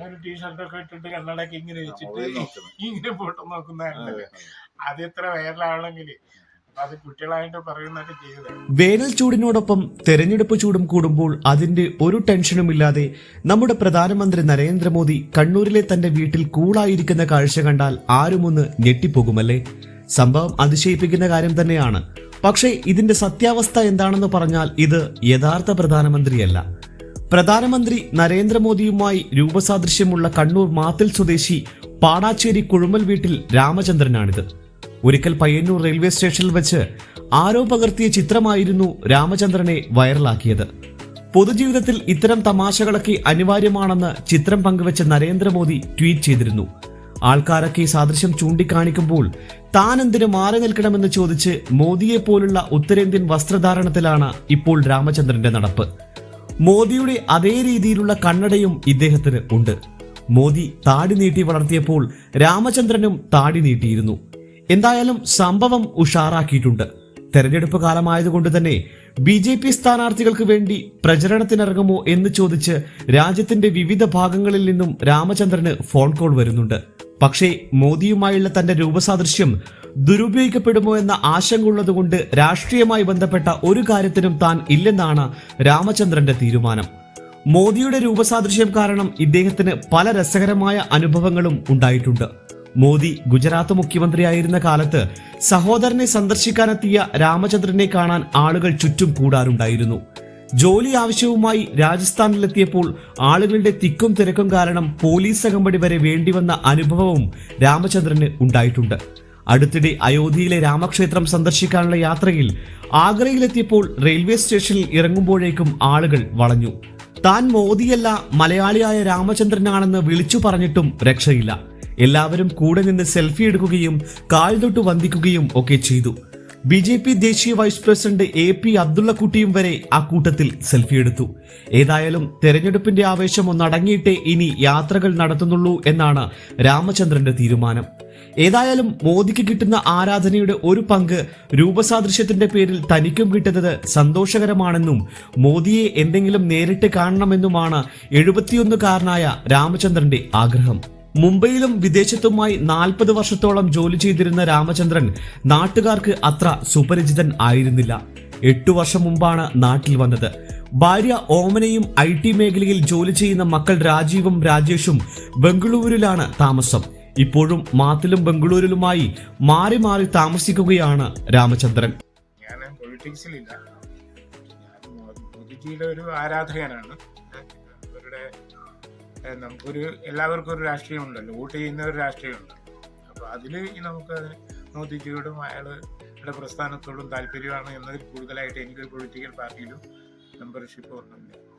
ഞാനൊരു ടീഷർട്ടൊക്കെ ഇട്ടിട്ട് കണ്ണടക്കി ഇങ്ങനെ വെച്ചിട്ട്. ഇങ്ങനെ ഫോട്ടോ നോക്കുന്നതായിരുന്നു അത് ഇത്ര വൈറലാണെങ്കിൽ വേനൽ ചൂടിനോടൊപ്പം തെരഞ്ഞെടുപ്പ് ചൂടും കൂടുമ്പോൾ അതിന്റെ ഒരു ടെൻഷനുമില്ലാതെ നമ്മുടെ പ്രധാനമന്ത്രി നരേന്ദ്രമോദി കണ്ണൂരിലെ തന്റെ വീട്ടിൽ കൂളായിരിക്കുന്ന കാഴ്ച കണ്ടാൽ ആരുമൊന്ന് ഞെട്ടിപ്പോകുമല്ലേ? സംഭവം അതിശയിപ്പിക്കുന്ന കാര്യം തന്നെയാണ്. പക്ഷേ ഇതിന്റെ സത്യാവസ്ഥ എന്താണെന്ന് പറഞ്ഞാൽ ഇത് യഥാർത്ഥ പ്രധാനമന്ത്രിയല്ല. പ്രധാനമന്ത്രി നരേന്ദ്രമോദിയുമായി രൂപസാദൃശ്യമുള്ള കണ്ണൂർ മാത്തിൽ സ്വദേശി പാടാച്ചേരി കുഴുമൽ വീട്ടിൽ രാമചന്ദ്രനാണിത്. ഒരിക്കൽ പയ്യന്നൂർ റെയിൽവേ സ്റ്റേഷനിൽ വെച്ച് ആരോ പകർത്തിയ ചിത്രമായിരുന്നു രാമചന്ദ്രനെ വൈറലാക്കിയത്. പൊതുജീവിതത്തിൽ ഇത്തരം തമാശകളൊക്കെ അനിവാര്യമാണെന്ന് ചിത്രം പങ്കുവെച്ച നരേന്ദ്രമോദി ട്വീറ്റ് ചെയ്തിരുന്നു. ആൾക്കാരൊക്കെ സാദൃശ്യം ചൂണ്ടിക്കാണിക്കുമ്പോൾ താൻ എന്തിനു മാറി നിൽക്കണമെന്ന് ചോദിച്ച് മോദിയെ പോലുള്ള ഉത്തരേന്ത്യൻ വസ്ത്രധാരണത്തിലാണ് ഇപ്പോൾ രാമചന്ദ്രന്റെ നടപ്പ്. മോദിയുടെ അതേ രീതിയിലുള്ള കണ്ണടയും ഇദ്ദേഹത്തിന് ഉണ്ട്. മോദി താടി നീട്ടി വളർത്തിയപ്പോൾ രാമചന്ദ്രനും താടി നീട്ടിയിരുന്നു. എന്തായാലും സംഭവം ഉഷാറാക്കിയിട്ടുണ്ട്. തെരഞ്ഞെടുപ്പ് കാലമായതുകൊണ്ട് തന്നെ ബി ജെ പി സ്ഥാനാർത്ഥികൾക്ക് വേണ്ടി പ്രചരണത്തിനിറങ്ങുമോ എന്ന് ചോദിച്ച് രാജ്യത്തിന്റെ വിവിധ ഭാഗങ്ങളിൽ നിന്നും രാമചന്ദ്രന് ഫോൺ കോൾ വരുന്നുണ്ട്. പക്ഷേ മോദിയുമായുള്ള തന്റെ രൂപസാദൃശ്യം ദുരുപയോഗിക്കപ്പെടുമോ എന്ന ആശങ്ക ഉള്ളതുകൊണ്ട് രാഷ്ട്രീയമായി ബന്ധപ്പെട്ട ഒരു കാര്യത്തിനും താൻ ഇല്ലെന്നാണ് രാമചന്ദ്രന്റെ തീരുമാനം. മോദിയുടെ രൂപസാദൃശ്യം കാരണം ഇദ്ദേഹത്തിന് പല രസകരമായ അനുഭവങ്ങളും ഉണ്ടായിട്ടുണ്ട്. മോദി ഗുജറാത്ത് മുഖ്യമന്ത്രിയായിരുന്ന കാലത്ത് സഹോദരനെ സന്ദർശിക്കാനെത്തിയ രാമചന്ദ്രനെ കാണാൻ ആളുകൾ ചുറ്റും കൂടാറുണ്ടായിരുന്നു. ജോലി ആവശ്യവുമായി രാജസ്ഥാനിലെത്തിയപ്പോൾ ആളുകളുടെ തിക്കും തിരക്കും കാരണം പോലീസ് അകമ്പടി വരെ വേണ്ടിവന്ന അനുഭവവും രാമചന്ദ്രന് ഉണ്ടായിട്ടുണ്ട്. അടുത്തിടെ അയോധ്യയിലെ രാമക്ഷേത്രം സന്ദർശിക്കാനുള്ള യാത്രയിൽ ആഗ്രയിലെത്തിയപ്പോൾ റെയിൽവേ സ്റ്റേഷനിൽ ഇറങ്ങുമ്പോഴേക്കും ആളുകൾ വളഞ്ഞു. താൻ മോദിയല്ല മലയാളിയായ രാമചന്ദ്രനാണെന്ന് വിളിച്ചു പറഞ്ഞിട്ടും രക്ഷയില്ല. എല്ലാവരും കൂടെ നിന്ന് സെൽഫി എടുക്കുകയും കാൽ തൊട്ട് വന്ദിക്കുകയും ഒക്കെ ചെയ്തു. ബി ജെ പി ദേശീയ വൈസ് പ്രസിഡന്റ് എ പി അബ്ദുള്ളക്കുട്ടിയും വരെ ആ കൂട്ടത്തിൽ സെൽഫി എടുത്തു. ഏതായാലും തെരഞ്ഞെടുപ്പിന്റെ ആവേശം ഒന്നടങ്ങിയിട്ടേ ഇനി യാത്രകൾ നടത്തുന്നുള്ളൂ എന്നാണ് രാമചന്ദ്രന്റെ തീരുമാനം. ഏതായാലും മോദിക്ക് കിട്ടുന്ന ആരാധനയുടെ ഒരു പങ്ക് രൂപസാദൃശ്യത്തിന്റെ പേരിൽ തനിക്കും കിട്ടുന്നത് സന്തോഷകരമാണെന്നും മോദിയെ എന്തെങ്കിലും നേരിട്ട് കാണണമെന്നുമാണ് എഴുപത്തിയൊന്നുകാരനായ രാമചന്ദ്രന്റെ ആഗ്രഹം. മുംബൈയിലും വിദേശത്തുമായി നാൽപ്പത് വർഷത്തോളം ജോലി ചെയ്തിരുന്ന രാമചന്ദ്രൻ നാട്ടുകാർക്ക് അത്ര സുപരിചിതൻ ആയിരുന്നില്ല. എട്ടു വർഷം മുമ്പാണ് നാട്ടിൽ വന്നത്. ഭാര്യ ഓമനയും ഐ ടി മേഖലയിൽ ജോലി ചെയ്യുന്ന മക്കൾ രാജീവും രാജേഷും ബംഗളൂരുവിലാണ് താമസം. ഇപ്പോഴും മാത്തിലും ബംഗളൂരിലുമായി മാറി മാറി താമസിക്കുകയാണ് രാമചന്ദ്രൻ. ഞാൻ പൊളിറ്റിക്സിലില്ല ഞാൻ ഒരു ആരാധകനാണ്. നമുക്കൊരു എല്ലാവർക്കും ഒരു രാഷ്ട്രീയം ഉണ്ടല്ലോ വോട്ട് ചെയ്യുന്ന ഒരു രാഷ്ട്രീയമുണ്ട് അപ്പോൾ അതിൽ നമുക്ക് അതിന് മോദിജിയോടും അയാളുടെ പ്രസ്ഥാനത്തോടും താല്പര്യമാണ് എന്നതിൽ കൂടുതലായിട്ട് എനിക്ക് പൊളിറ്റിക്കൽ പാർട്ടിയിലും മെമ്പർഷിപ്പ് ഒന്നുമില്ല